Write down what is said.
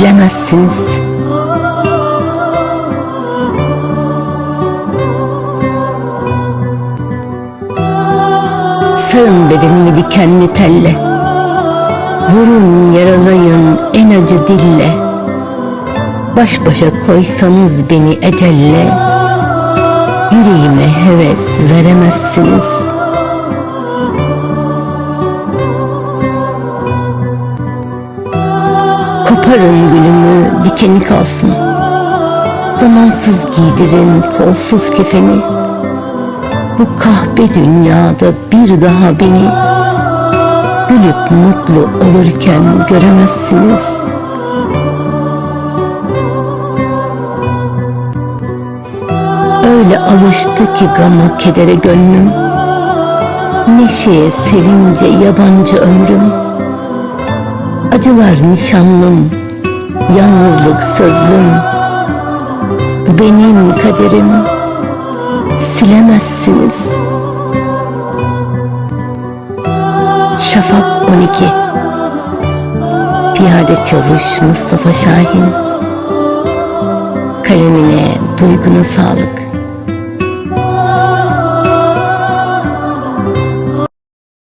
göremezsiniz. Sarın bedenimi dikenli telle. Vurun yaralayın en acı dille. Baş başa koysanız beni ecelle. Yüreğime heves veremezsiniz. Koparın gülümü dikeni kalsın. Zamansız giydirin kolsuz kefeni. Bu kahpe dünyada bir daha beni Gülüp mutlu olurken göremezsiniz Öyle alıştı ki gama kedere gönlüm Neşeye sevince yabancı ömrüm Acılar nişanlım Yalnızlık sözlüm benim kaderim silemezsiniz. Şafak 12 Piyade Çavuş Mustafa Şahin Kalemine, duyguna sağlık.